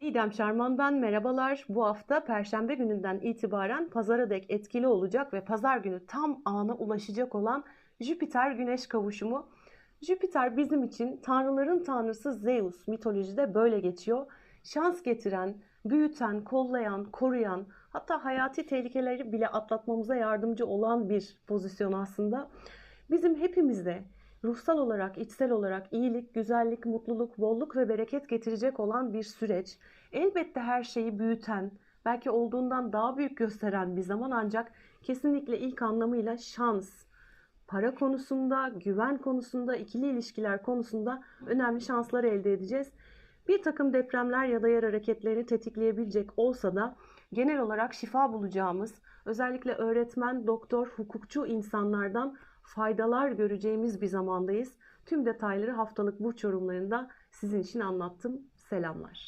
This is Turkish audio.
İdem Şarman ben merhabalar. Bu hafta Perşembe gününden itibaren pazara dek etkili olacak ve pazar günü tam ana ulaşacak olan Jüpiter Güneş kavuşumu. Jüpiter bizim için tanrıların tanrısı Zeus mitolojide böyle geçiyor. Şans getiren, büyüten, kollayan, koruyan, hatta hayati tehlikeleri bile atlatmamıza yardımcı olan bir pozisyon aslında. Bizim hepimizde ruhsal olarak, içsel olarak iyilik, güzellik, mutluluk, bolluk ve bereket getirecek olan bir süreç. Elbette her şeyi büyüten, belki olduğundan daha büyük gösteren bir zaman ancak kesinlikle ilk anlamıyla şans, para konusunda, güven konusunda, ikili ilişkiler konusunda önemli şanslar elde edeceğiz. Bir takım depremler ya da yer hareketlerini tetikleyebilecek olsa da genel olarak şifa bulacağımız, özellikle öğretmen, doktor, hukukçu insanlardan faydalar göreceğimiz bir zamandayız. Tüm detayları haftalık burç yorumlarında sizin için anlattım. Selamlar.